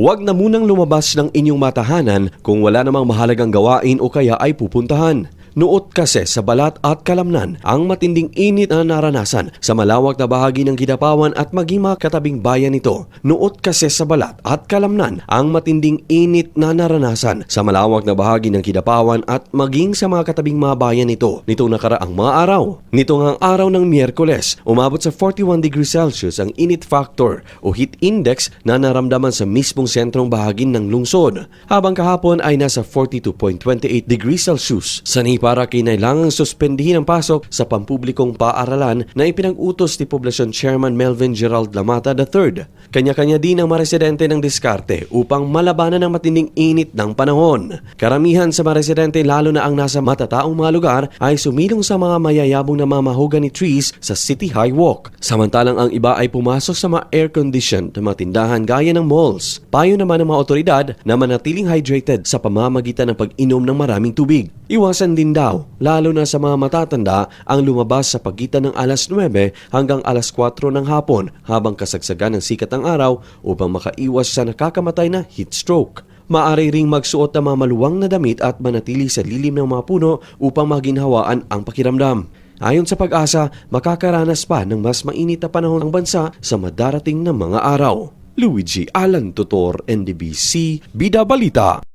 Huwag na munang lumabas ng inyong matahanan kung wala namang mahalagang gawain o kaya ay pupuntahan. Nuot kasi sa balat at kalamnan ang matinding init na naranasan sa malawak na bahagi ng Kidapawan at maging mga katabing bayan nito. Nuot kasi sa balat at kalamnan ang matinding init na naranasan sa malawak na bahagi ng Kidapawan at maging sa mga katabing mga bayan nito nitong nakaraang mga araw. Nitong ang araw ng Miyerkules, umabot sa 41 degrees Celsius ang init factor o heat index na naramdaman sa mismong sentrong bahagi ng lungsod. Habang kahapon ay nasa 42.28 degrees Celsius. Sanay para kinailangang suspendihin ang pasok sa pampublikong paaralan na ipinag-utos ni Poblacion Chairman Melvin Gerald Lamata III. Kanya-kanya din ang mga residente ng diskarte upang malabanan ang matinding init ng panahon. Karamihan sa mga residente lalo na ang nasa matataong mga lugar ay sumilong sa mga mayayabong na mga mahogany trees sa City High Walk. Samantalang ang iba ay pumasok sa mga air-conditioned na mga tindahan gaya ng malls. Payo naman ng mga otoridad na manatiling hydrated sa pamamagitan ng pag-inom ng maraming tubig. Iwasan din daw, lalo na sa mga matatanda, ang lumabas sa pagitan ng alas 9 hanggang alas 4 ng hapon habang kasagsagan ng sikat ng araw upang makaiwas sa nakakamatay na heat stroke. Maaari ring magsuot ng mga maluwang na damit at manatili sa lilim ng mga puno upang maginhawaan ang pakiramdam. Ayon sa pag-asa, makakaranas pa ng mas mainit na panahon ang bansa sa madarating na mga araw. Luigi Alan Tutor, NDBC, Bida Balita.